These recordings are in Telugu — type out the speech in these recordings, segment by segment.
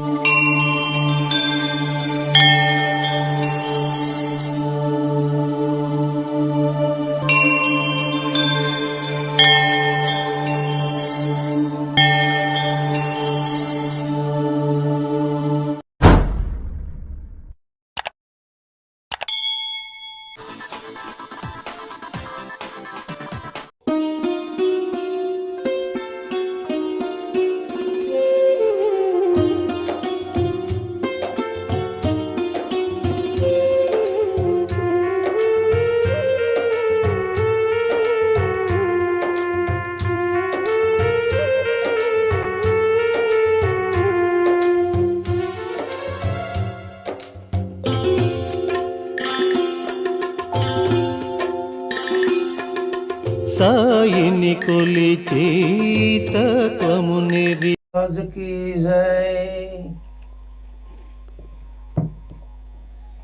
Música కొలిచి తత్వమునిరి రాజు की జై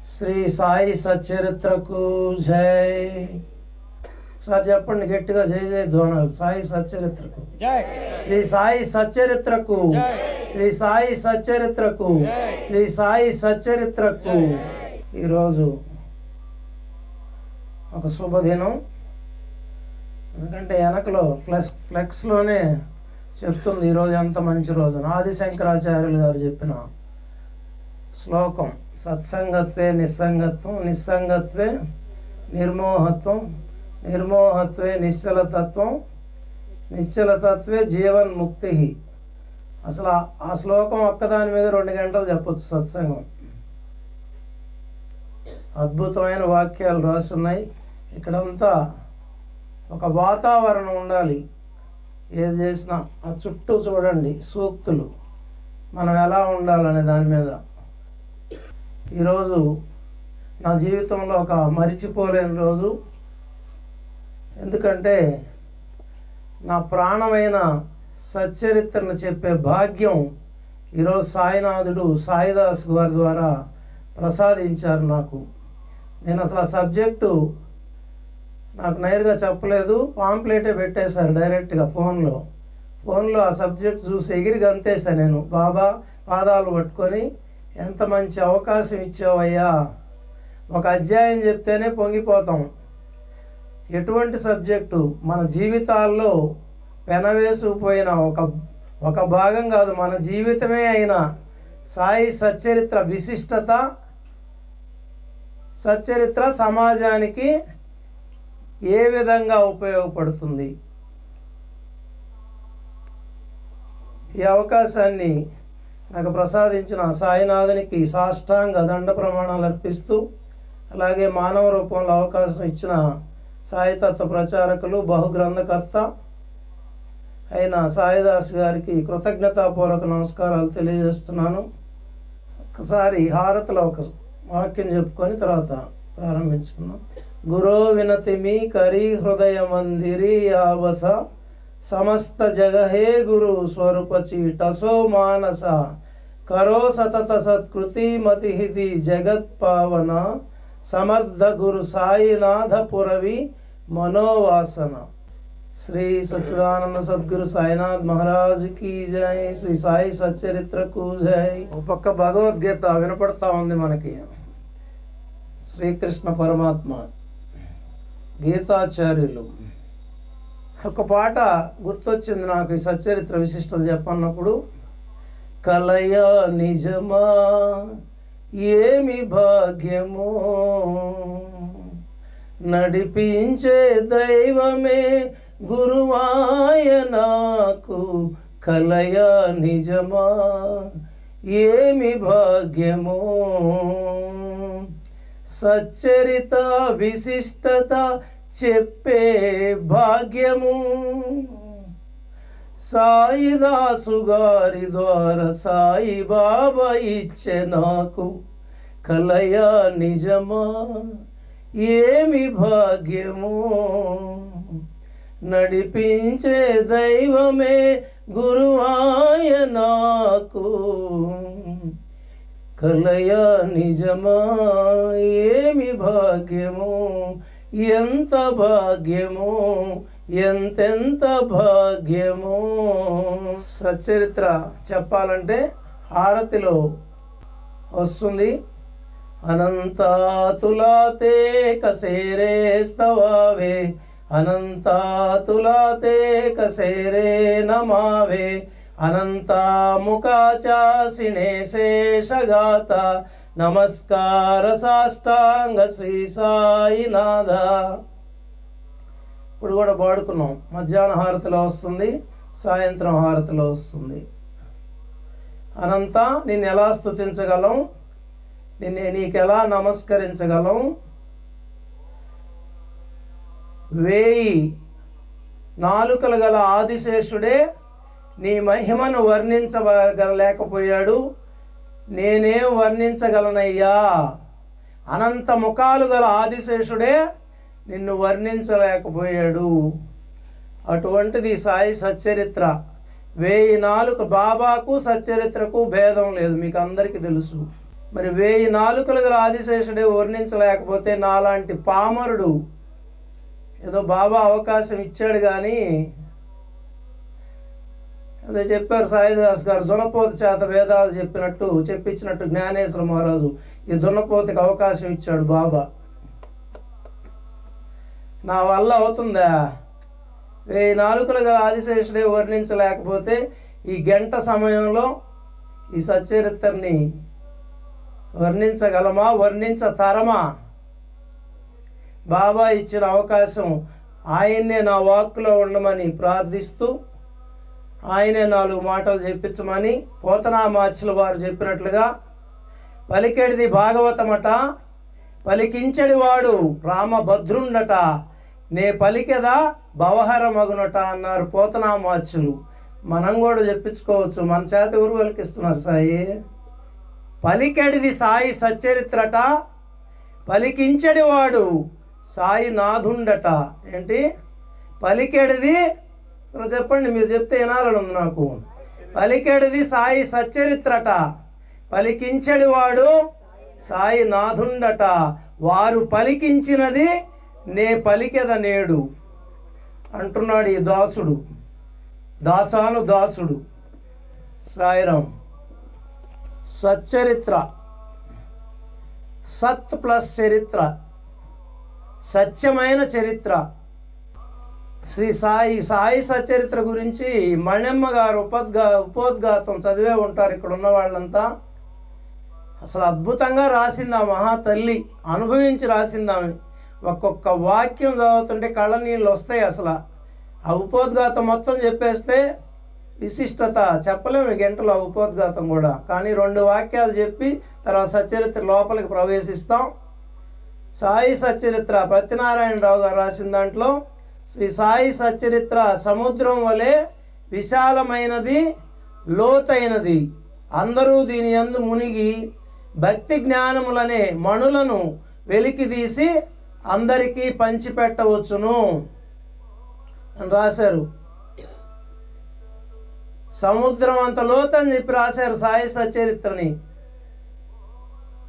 శ్రీ సాయి సచ్చరిత్రకు జై ఒకసారి చెప్పండి గట్టిగా జై జై ధ్వనాలు సాయి సచ్చరిత్రకు శ్రీ సాయి సచ్చరిత్రకు శ్రీ సాయి సచ్చరిత్రకు శ్రీ సాయి సచ్చరిత్రకు ఈరోజు ఒక శుభదినం ఎందుకంటే వెనకలో ఫ్లెక్స్ ఫ్లెక్స్లోనే చెప్తుంది ఈరోజు ఎంత మంచి రోజు. ఆది శంకరాచార్యులు గారు చెప్పిన శ్లోకం సత్సంగత్వే నిస్సంగత్వం నిస్సంగత్వే నిర్మోహత్వం నిర్మోహత్వే నిశ్చలతత్వం నిశ్చలతత్వే జీవన్ముక్తి. అసలు ఆ- ఆ శ్లోకం ఒక్కదాని మీద రెండు గంటలు చెప్పొచ్చు సత్సంగం. అద్భుతమైన వాక్యాలు రాసున్నాయి. ఇక్కడంతా ఒక వాతావరణం ఉండాలి. ఏది చేసినా ఆ చుట్టూ చూడండి సూక్తులు. మనం ఎలా ఉండాలనే దాని మీద. ఈరోజు నా జీవితంలో ఒక మరిచిపోలేని రోజు. ఎందుకంటే నా ప్రాణమైన సచ్చరిత్రను చెప్పే భాగ్యం ఈరోజు సాయినాథుడు సాయిదాస్ గారి ద్వారా ప్రసాదించారు నాకు. నేను అసలు ఆ సబ్జెక్టు నాకు నేరుగా చెప్పలేదు. పాంప్లెటే పెట్టేశాను డైరెక్ట్గా ఫోన్లో. ఫోన్లో ఆ సబ్జెక్ట్ చూసి ఎగిరి గంతేసాను నేను. బాబా పాదాలు పట్టుకొని ఎంత మంచి అవకాశం ఇచ్చావయ్యా. ఒక అధ్యాయం చెప్తేనే పొంగిపోతాం. ఎటువంటి సబ్జెక్టు మన జీవితాల్లో పెనవేసుకుపోయిన ఒక ఒక భాగం కాదు మన జీవితమే అయిన సాయి సచ్చరిత్ర విశిష్టత సచ్చరిత్ర సమాజానికి ఏ విధంగా ఉపయోగపడుతుంది? ఈ అవకాశాన్ని నాకు ప్రసాదించిన సాయినాథునికి సాష్టాంగ దండ ప్రమాణాలు అర్పిస్తూ అలాగే మానవ రూపంలో అవకాశం ఇచ్చిన సాయితత్వ ప్రచారకులు బహుగ్రంథకర్త అయిన సాయిదాస్ గారికి కృతజ్ఞతాపూర్వక నమస్కారాలు తెలియజేస్తున్నాను. ఒకసారి హారతిలో ఒక వాక్యం చెప్పుకొని తర్వాత ప్రారంభించుకున్నాం గురో వినతిమి కరి హృదయ మందిరి యావస సమస్త జగహే గురు స్వరూప చీటసో మానస కరో సతత సత్కృతి మతిహితి జగత్ పావన సమర్థ గురు సాయినాథ పురవి మనోవాసన శ్రీ సచ్చిదానంద సద్గురు సాయినాథ్ మహారాజ్కి జై శ్రీ సాయి సచ్చరిత్రకు జై ఒక పక్క భగవద్గీత వినపడతా ఉంది మనకి. శ్రీకృష్ణ పరమాత్మ గీతాచార్యులు. ఒక పాట గుర్తొచ్చింది నాకు ఈ సచ్చరిత్ర విశిష్టత చెప్పన్నప్పుడు. కలయ నిజమా ఏమి భాగ్యమో. నడిపించే దైవమే గురువాయ నాకు. కలయ నిజమా ఏమి భాగ్యమో. సచ్చరిత విశిష్టత చెప్పే భాగ్యము. సాయిదాసు గారి ద్వారా సాయి బాబా ఇచ్చే నాకు కలయ నిజమా? ఏమి భాగ్యము? నడిపించే దైవమే గురువాయ నాకు. కలయా నిజమా? ఏమి భాగ్యము? ఎంత భాగ్యము? ఎంతెంత భాగ్యము? సచరిత్ర చెప్పాలంటే హారతిలో వస్తుంది. అనంతాతులాతే కసేరేస్తవావే. అనంతాతులాతే కసేరే నమావే. అనంతాముఖాచాసినే శేషగాత నమస్కార సాష్టాంగ శ్రీ సాయినాథ ఇప్పుడు కూడా పాడుకున్నాం. మధ్యాహ్న హారతిలో వస్తుంది సాయంత్రం హారతిలో వస్తుంది. అనంత నిన్ను ఎలా స్తుతించగలం? నిన్ను నీకెలా నమస్కరించగలం? వేయి నాలుకలు గల ఆదిశేషుడే నీ మహిమను వర్ణించగలేకపోయాడు నేనేం వర్ణించగలనయ్యా. అనంత ముఖాలు గల ఆదిశేషుడే నిన్ను వర్ణించలేకపోయాడు. అటువంటిది సాయి సచ్చరిత్ర. వేయి నాలుక బాబాకు సచ్చరిత్రకు భేదం లేదు మీకు అందరికీ తెలుసు. మరి వేయి నాలుకలు గల ఆదిశేషుడే వర్ణించలేకపోతే నాలాంటి పామరుడు ఏదో బాబా అవకాశం ఇచ్చాడు కానీ అదే చెప్పారు సాయిదాస్ గారు దున్నపోతి చేత వేదాలు చెప్పినట్టు చెప్పించినట్టు జ్ఞానేశ్వర మహారాజు ఈ దున్నపోతికి అవకాశం ఇచ్చాడు బాబా. నా వల్ల అవుతుందా? వెయ్యి నాలుకలు గల ఆదిశేషుడే వర్ణించలేకపోతే ఈ గంట సమయంలో ఈ సచ్చరిత్రని వర్ణించగలమా? వర్ణించతరమా? బాబా ఇచ్చిన అవకాశం ఆయన్నే నా వాక్కులో ఉండమని ప్రార్థిస్తూ ఆయనే నాలుగు మాటలు చెప్పించమని పోతనామాచుల వారు చెప్పినట్లుగా పలికేడిది భాగవతమట పలికించడి వాడు రామభద్రుండట నే పలికెదా భవహరమగునట అన్నారు పోతనామాచులు మనం కూడా చెప్పించుకోవచ్చు మన చేత ఎవరు పలికిస్తున్నారు సాయి? పలికెడిది సాయి సచ్చరిత్రట పలికించడివాడు సాయి నాథుండట. ఏంటి? పలికెడిది చెప్పండి మీరు చెప్తే వినాలని ఉంది నాకు. పలికెడిది సాయి సచ్చరిత్రట. పలికించడి వాడు సాయి నాథుండట. వారు పలికించినది నే పలికెద నేడు అంటున్నాడు ఈ దాసుడు. దాసాను దాసుడు సాయిరాం. సచ్చరిత్ర. సత్ ప్లస్ చరిత్ర. సత్యమైన చరిత్ర. శ్రీ సాయి సాయి సచరిత్ర గురించి మణెమ్మ గారు ఉపద్గా ఉపోద్ఘాతం చదివే ఉంటారు ఇక్కడ ఉన్న వాళ్ళంతా. అసలు అద్భుతంగా రాసింది ఆ మహా తల్లి అనుభవించి రాసింది ఆమె. ఒక్కొక్క వాక్యం చదువుతుంటే కళ్ళ నీళ్ళు వస్తాయి అసలు. ఆ ఉపోద్ఘాతం మొత్తం చెప్పేస్తే విశిష్టత చెప్పలేము గంటలు గంటలో ఆ ఉపోద్ఘాతం కూడా. కానీ రెండు వాక్యాలు చెప్పి తర్వాత సచరిత్ర లోపలికి ప్రవేశిస్తాం. సాయి సచరిత్ర ప్రతినారాయణరావు గారు రాసిన దాంట్లో శ్రీ సాయి సచరిత్ర సముద్రం వలె విశాలమైనది లోతైనది. అందరూ దీని యందు మునిగి భక్తి జ్ఞానములనే మణులను వెలికిదీసి అందరికీ పంచిపెట్టవచ్చును అని రాశారు. సముద్రం అంత లోతని చెప్పి రాశారు సాయి సచరిత్రని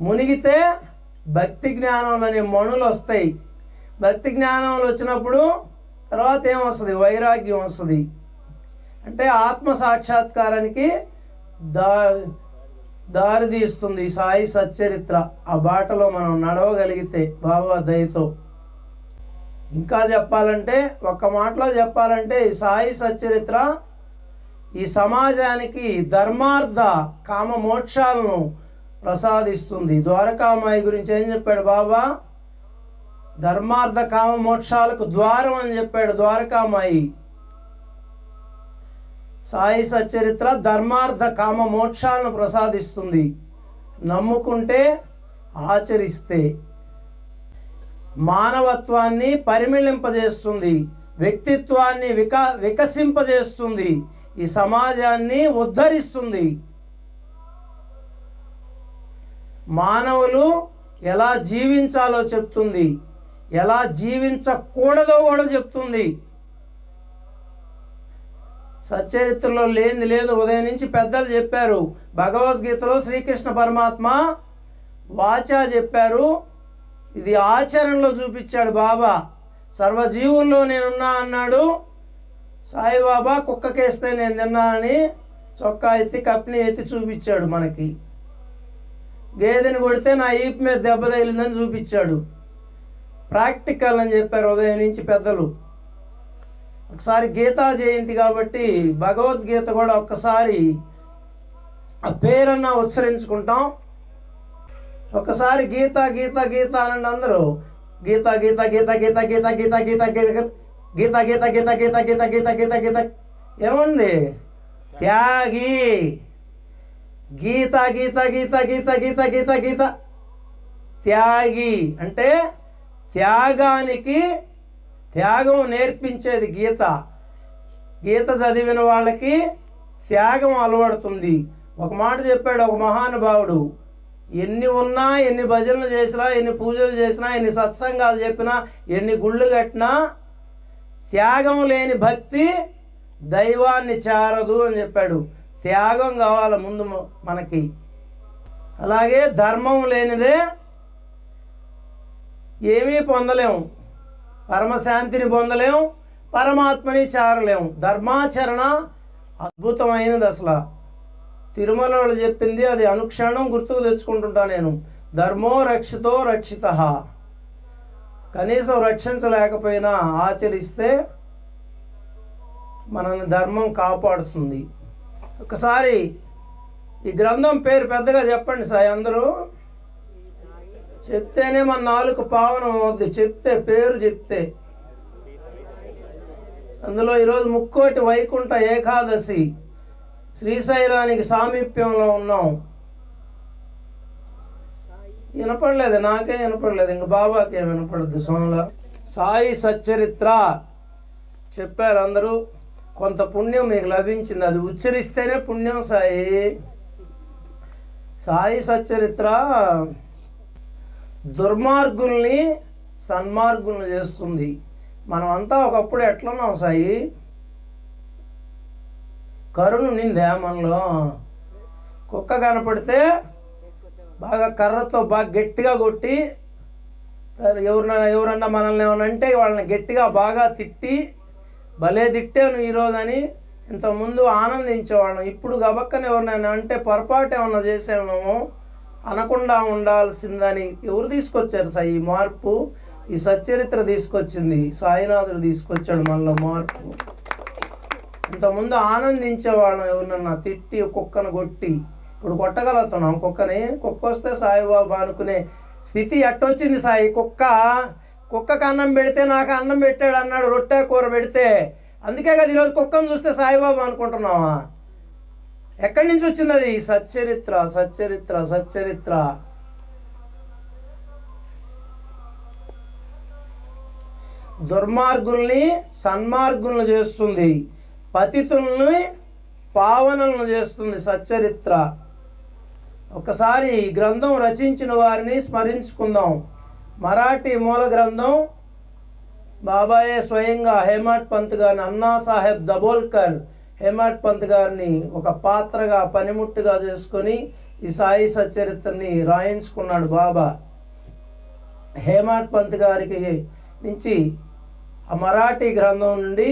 మునిగితే భక్తి జ్ఞానంలోని అనే మణులు వస్తాయి భక్తి జ్ఞానంలో వచ్చినప్పుడు తర్వాత ఏమొస్తుంది? వైరాగ్యం వస్తుంది. అంటే ఆత్మ సాక్షాత్కారానికి దా దారి తీస్తుంది సాయి సచ్చరిత్ర. ఆ బాటలో మనం నడవగలిగితే బాబా దయతో. ఇంకా చెప్పాలంటే ఒక్క మాటలో చెప్పాలంటే ఈ సాయి సచ్చరిత్ర ఈ సమాజానికి ధర్మార్థ కామ మోక్షాలను ప్రసాదిస్తుంది. ద్వారకామాయి గురించి ఏం చెప్పాడు బాబా? ధర్మార్థ కామ మోక్షాలకు ద్వారం అని చెప్పాడు ద్వారకామాయి. సాయి సచరిత్ర ధర్మార్థ కామ మోక్షాలను ప్రసాదిస్తుంది. నమ్ముకుంటే ఆచరిస్తే మానవత్వాన్ని పరిమిళింపజేస్తుంది వ్యక్తిత్వాన్ని విక వికసింపజేస్తుంది ఈ సమాజాన్ని ఉద్ధరిస్తుంది. మానవులు ఎలా జీవించాలో చెప్తుంది. ఎలా జీవించకూడదో కూడా చెప్తుంది. సచ్చరిత్రలో లేనిది లేదు ఉదయం నుంచి పెద్దలు చెప్పారు. భగవద్గీతలో శ్రీకృష్ణ పరమాత్మ వాచా చెప్పారు. ఇది ఆచరణలో చూపించాడు బాబా. సర్వజీవుల్లో నేనున్నా అన్నాడు. సాయిబాబా కుక్కకేస్తే నేను తిన్నానని చొక్కా ఎత్తి కప్ని ఎత్తి చూపించాడు మనకి. గేదెని కొడితే నా ఈపు మీద దెబ్బ తగిలిందని చూపించాడు. ప్రాక్టికల్ అని చెప్పారు ఉదయం నుంచి పెద్దలు ఒకసారి గీతా జయంతి కాబట్టి భగవద్గీత కూడా ఒక్కసారి ఆ పేరన్నా ఉచ్చరించుకుంటాం ఒకసారి గీత గీత గీత అనండి అందరూ గీత గీత గీత గీత గీత గీత గీత గీత గీత గీత గీత గీత గీత గీత గీత గీత ఏముంది త్యాగి గీత గీత గీత గీత గీత గీత గీత త్యాగి అంటే త్యాగానికి త్యాగం నేర్పించేది గీత. గీత చదివిన వాళ్ళకి త్యాగం అలవడుతుంది. ఒక మాట చెప్పాడు ఒక మహానుభావుడు ఎన్ని ఉన్నా ఎన్ని భజనలు చేసినా ఎన్ని పూజలు చేసినా ఎన్ని సత్సంగాలు చెప్పినా ఎన్ని గుళ్ళు కట్టినా త్యాగం లేని భక్తి దైవాన్ని చేరదు అని చెప్పాడు. త్యాగం కావాలి ముందు మనకి. అలాగే ధర్మం లేనిదే ఏమీ పొందలేము. పరమశాంతిని పొందలేం పరమాత్మని చేరలేము. ధర్మాచరణ అద్భుతమైనది అసలు. తిరుమల వాళ్ళు చెప్పింది అది అనుక్షణం గుర్తుకు తెచ్చుకుంటుంటా నేను. ధర్మో రక్షితో రక్షిత. కనీసం రక్షించలేకపోయినా ఆచరిస్తే మనల్ని ధర్మం కాపాడుతుంది. ఒకసారి ఈ గ్రంథం పేరు పెద్దగా చెప్పండి సార్ అందరూ. చెప్తేనే మన నాలుగు పావనం అవుద్ది. చెప్తే పేరు చెప్తే. అందులో ఈరోజు ముక్కోటి వైకుంఠ ఏకాదశి. శ్రీశైలానికి సామీప్యంలో ఉన్నాం. వినపడలేదు నాకే వినపడలేదు. ఇంక బాబాకే వినపడద్దు సోమల సాయి సచ్చరిత్ర. చెప్పారు అందరూ కొంత పుణ్యం మీకు లభించింది. అది ఉచ్చరిస్తేనే పుణ్యం సాయి. సాయి సచ్చరిత్ర. దుర్మార్గుల్ని సన్మార్గుల్ని చేస్తుంది. మనం అంతా ఒకప్పుడు ఎట్లున్నాం సాయి? కరుణ నిందే మనలో. కుక్క కనపడితే బాగా కర్రతో బాగా గట్టిగా కొట్టి ఎవరిన ఎవరన్నా ఎవరన్నా మనల్ని ఏమైనా అంటే వాళ్ళని గట్టిగా బాగా తిట్టి భలే తిట్టాను ఈరోజు అని ఇంతకుముందు ఆనందించేవాళ్ళం. ఇప్పుడు గబక్కన ఎవరినైనా అంటే పొరపాటు ఏమన్నా చేసామేమో అనకుండా ఉండాల్సిందని ఎవరు తీసుకొచ్చారు సార్ ఈ మార్పు? ఈ సచ్చరిత్ర తీసుకొచ్చింది సాయినాథుడు తీసుకొచ్చాడు మనలో మార్పు. ఇంతకుముందు ఆనందించేవాళ్ళం ఎవరినన్నా తిట్టి కుక్కను కొట్టి. ఇప్పుడు కొట్టగలుగుతున్నాం. కుక్కని కుక్క వస్తే సాయిబాబా అనుకునే స్థితి ఎట్టొచ్చింది సాయి. కుక్క కుక్కకు అన్నం పెడితే నాకు అన్నం పెట్టాడు అన్నాడు రొట్టె కూర పెడితే. అందుకే కదా ఈరోజు కుక్కను చూస్తే సాయిబాబా అనుకుంటున్నావా? ఎక్కడి నుంచి వచ్చింది అది సచ్చరిత్ర సచ్చరిత్ర సచ్చరిత్ర. దుర్మార్గుల్ని సన్మార్గులను చేస్తుంది. పతితుల్ని పావనలను చేస్తుంది సచ్చరిత్ర. ఒకసారి ఈ గ్రంథం రచించిన వారిని స్మరించుకుందాం. మరాఠీ మూల గ్రంథం బాబాయే స్వయంగా హేమాట్ పంత్ గారిని అన్నా సాహెబ్ దబోల్కర్ హేమాట్ పంత్ గారిని ఒక పాత్రగా పనిముట్టుగా చేసుకొని ఈ సాయి సచరిత్రని రాయించుకున్నాడు బాబా. హేమాట్ పంత్ గారికి నుంచి ఆ మరాఠీ గ్రంథం నుండి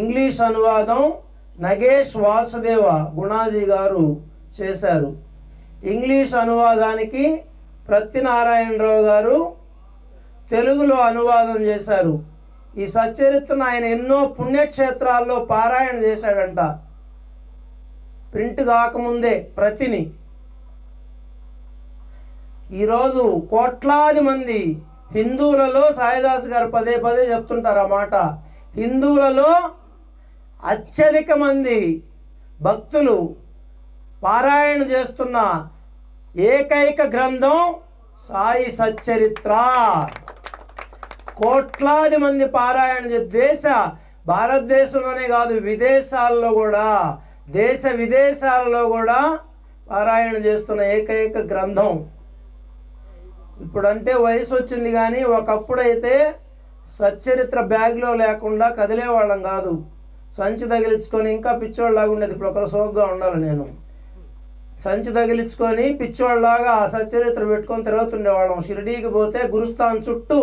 ఇంగ్లీష్ అనువాదం నగేష్ వాసుదేవ గుణాజీ గారు చేశారు. ఇంగ్లీష్ అనువాదానికి ప్రత్తినారాయణరావు గారు తెలుగులో అనువాదం చేశారు. ఈ సచ్చరిత్రను ఆయన ఎన్నో పుణ్యక్షేత్రాల్లో పారాయణ చేశాడంట. ప్రింట్ కాకముందే ప్రతిని. ఈరోజు కోట్లాది మంది హిందువులలో సాయిదాస్ గారు పదే పదే చెప్తుంటారు ఆ మాట. హిందువులలో అత్యధిక మంది భక్తులు పారాయణ చేస్తున్న ఏకైక గ్రంథం సాయి సచ్చరిత్ర. కోట్లాది మంది పారాయణ దేశ భారతదేశంలోనే కాదు విదేశాల్లో కూడా దేశ విదేశాలలో కూడా పారాయణ చేస్తున్న ఏకైక గ్రంథం. ఇప్పుడంటే వయసు వచ్చింది కానీ ఒకప్పుడైతే సచ్చరిత్ర బ్యాగ్లో లేకుండా కదిలేవాళ్ళం కాదు. సంచి తగిలించుకొని ఇంకా పిచ్చోళ్ళలాగా ఉండేది. ఇప్పుడు ఒకరు సోగ్గా ఉండాలి నేను. సంచి తగిలించుకొని పిచ్చోళ్ళలాగా ఆ సచ్చరిత్ర పెట్టుకొని తిరుగుతుండేవాళ్ళం. షిరిడీకి పోతే గురుస్థాన్ చుట్టూ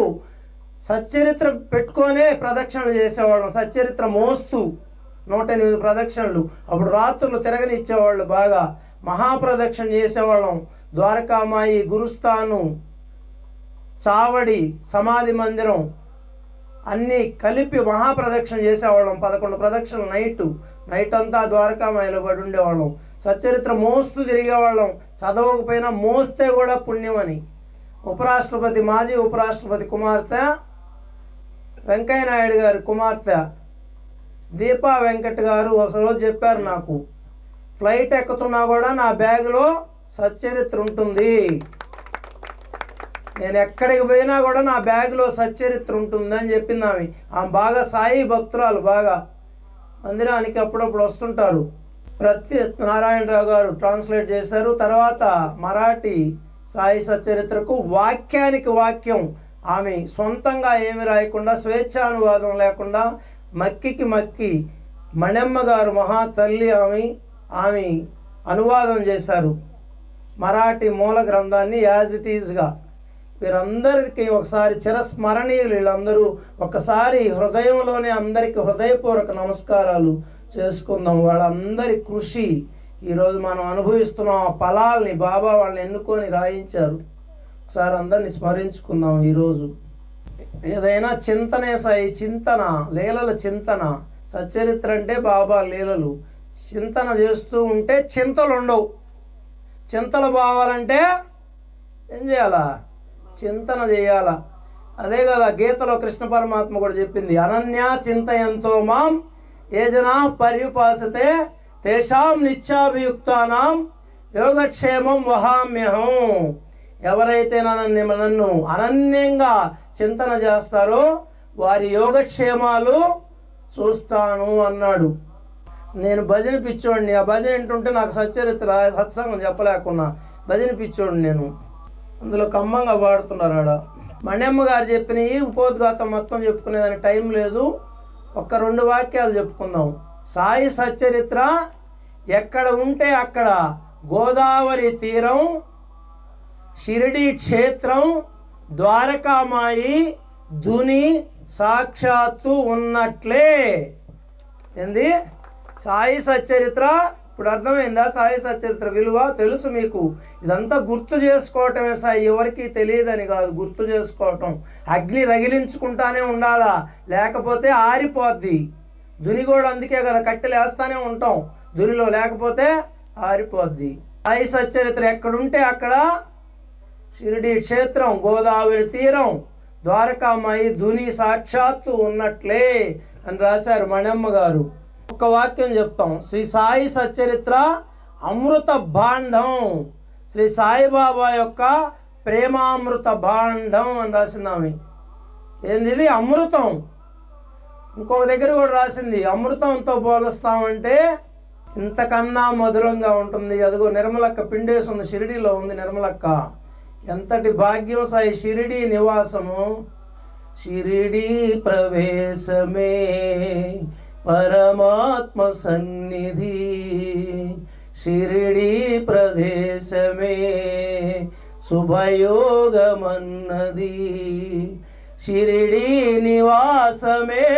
సచ్చరిత్ర పెట్టుకొనే ప్రదక్షిణలు చేసేవాళ్ళం. సచ్చరిత్ర మోస్తూ నూట ఎనిమిది ప్రదక్షిణలు. అప్పుడు రాత్రులు తిరగనిచ్చేవాళ్ళు బాగా. మహాప్రదక్షిణ చేసేవాళ్ళం. ద్వారకామాయి గురుస్థాను చావడి సమాధి మందిరం అన్నీ కలిపి మహాప్రదక్షిణ చేసేవాళ్ళం. పదకొండు ప్రదక్షిణలు నైట్. నైట్ అంతా ద్వారకామాయిలో పడి ఉండేవాళ్ళం. సచ్చరిత్ర మోస్తూ తిరిగేవాళ్ళం. చదవకపోయినా మోస్తే కూడా పుణ్యమని. ఉపరాష్ట్రపతి మాజీ ఉపరాష్ట్రపతి కుమార్తె వెంకయ్యనాయుడు గారి కుమార్తె దీపా వెంకట్ గారు ఒకరోజు చెప్పారు నాకు ఫ్లైట్ ఎక్కుతున్నా కూడా నా బ్యాగ్లో సచ్చరిత్ర ఉంటుంది. నేను ఎక్కడికి పోయినా కూడా నా బ్యాగ్లో సచ్చరిత్ర ఉంటుంది అని చెప్పింది ఆమె. ఆమె బాగా సాయి భక్తురాలు బాగా మందిరానికి అప్పుడప్పుడు వస్తుంటారు. ప్రతి నారాయణరావు గారు ట్రాన్స్లేట్ చేశారు. తర్వాత మరాఠీ సాయి సచ్చరిత్రకు వాక్యానికి వాక్యం ఆమె సొంతంగా ఏమి రాయకుండా స్వేచ్ఛానువాదం లేకుండా మక్కికి మక్కి మణెమ్మ గారు మహా తల్లి ఆమె ఆమె అనువాదం చేశారు. మరాఠీ మూల గ్రంథాన్ని యాజ్ ఇట్ ఈజ్గా వీరందరికీ ఒకసారి చిరస్మరణీయులు వీళ్ళందరూ. ఒకసారి హృదయంలోనే అందరికీ హృదయపూర్వక నమస్కారాలు చేసుకుందాం. వాళ్ళందరి కృషి ఈరోజు మనం అనుభవిస్తున్నాం. ఆ ఫలాల్ని బాబా వాళ్ళని ఎన్నుకొని రాయించారు. ఒకసారి అందరిని స్మరించుకుందాం ఈరోజు. ఏదైనా చింతనే సాయి చింతన లీలల చింతన. సచ్చరిత్ర అంటే బాబా లీలలు. చింతన చేస్తూ ఉంటే చింతలు ఉండవు. చింతలు పోవాలంటే ఏం చేయాలా? చింతన చేయాలా? అదే కదా గీతలో కృష్ణ పరమాత్మ కూడా చెప్పింది అనన్య చింత ఎంతో మాం ఏ జనా పర్యుపాసతే తేషాం నిత్యాభియుక్తానాం యోగక్షేమం వహామ్యహం. ఎవరైతే నన్ను నన్ను అనన్యంగా చింతన చేస్తారో వారి యోగక్షేమాలు చూస్తాను అన్నాడు. నేను భజన పిచ్చోడిని. ఆ భజన ఏంటుంటే నాకు సచ్చరిత్ర సత్సంగం చెప్పలేకున్నా. భజన పిచ్చోడిని నేను. అందులో కమ్మంగా పాడుతున్నారు ఆడ. మణ్యమ్మ గారు చెప్పినవి ఉపోద్ఘాతం మొత్తం చెప్పుకునేదానికి టైం లేదు. ఒక్క రెండు వాక్యాలు చెప్పుకుందాం. సాయి సచ్చరిత్ర ఎక్కడ ఉంటే అక్కడ గోదావరి తీరం షిరిడి క్షేత్రం ద్వారకామాయి ధుని సాక్షాత్తు ఉన్నట్లే. ఏంది? సాయి సచరిత్ర ఇప్పుడు అర్థమైందా? సాయి సచరిత్ర విలువ తెలుసు మీకు. ఇదంతా గుర్తు చేసుకోవటమే సాయి ఎవరికి తెలియదని కాదు. గుర్తు చేసుకోవటం. అగ్ని రగిలించుకుంటానే ఉండాలా? లేకపోతే ఆరిపోద్ది. దుని కూడా అందుకే కదా కట్టెలు వేస్తానే ఉంటాం. దునిలో లేకపోతే ఆరిపోద్ది. సాయి సచరిత్ర ఎక్కడుంటే అక్కడ షిరిడి క్షేత్రం గోదావరి తీరం ద్వారకామాయి ధుని సాక్షాత్తు ఉన్నట్లే అని రాశారు మణమ్మ గారు. ఒక వాక్యం చెప్తాం. శ్రీ సాయి సచరిత్ర అమృత భాండం. శ్రీ సాయిబాబా యొక్క ప్రేమామృత భాండం అని రాసింది ఆమె ఏంది ఇది అమృతం. ఇంకొక దగ్గర కూడా రాసింది. అమృతంతో పోలుస్తామంటే ఇంతకన్నా మధురంగా ఉంటుంది. అదిగో నిర్మలక్క పిండేసి ఉంది షిరిడీలో ఉంది నిర్మలక్క. ఎంతటి భాగ్యం సాయి షిరిడి నివాసము? షిరిడి ప్రవేశమే పరమాత్మ సన్నిధి. షిరిడి ప్రదేశమే శుభయోగమన్నది. షిరిడి నివాసమే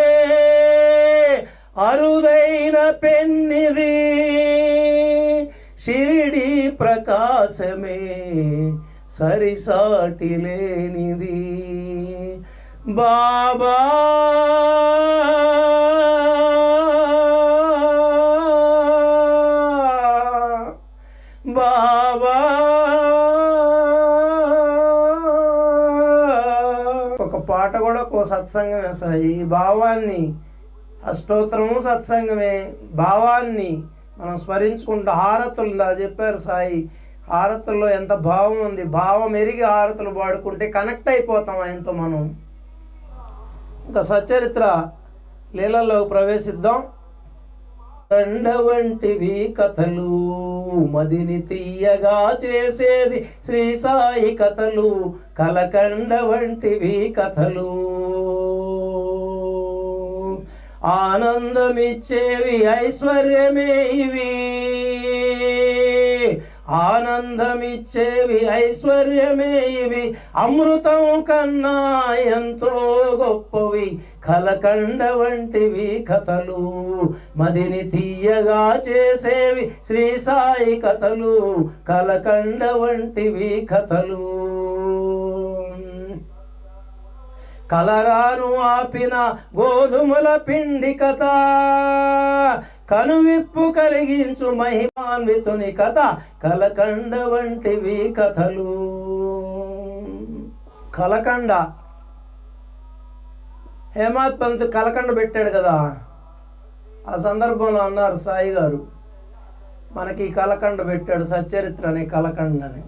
అరుదైన పెన్నిది షిరిడి ప్రకాశమే సరిసాటి లేనిది బాబా! బాబా! ఒక పాట కూడా ఒక సత్సంగమే సాయి ఈ భావాన్ని అష్టోత్తరము సత్సంగమే. భావాన్ని మనం స్మరించుకుంటూ హారతులు చెప్పారు సాయి. హారతుల్లో ఎంత భావం ఉంది? భావం ఎరిగి హారతులు పాడుకుంటే కనెక్ట్ అయిపోతాం ఆయనతో మనం. ఇంకా సచరిత్ర లీలల్లో ప్రవేశిద్దాం. కండ వంటివి కథలు మదిని తీయగా చేసేది శ్రీ సాయి కథలు. కలకండ వంటివి కథలు ఆనందమిచ్చేవి ఐశ్వర్యమే ఇవి. ఆనందమిచ్చేవి ఐశ్వర్యమే ఇవి అమృతం కన్నా ఎంతో గొప్పవి. కలకండ వంటివి కథలు మదిని తీయగా చేసేవి శ్రీ సాయి కథలు. కలకండ వంటివి కథలు. కలరాను ఆపిన గోధుమల పిండి కథ. కనువిప్పు కలిగించు మహిమాన్వితుని కథ కలకండ వంటివి కథలు. కలకండ. హేమాత్ పంత్ కలకండ పెట్టాడు కదా. ఆ సందర్భంలో అన్నారు సాయి గారు మనకి కలకండ పెట్టాడు సచ్చరిత్ర అనే కలకండ అని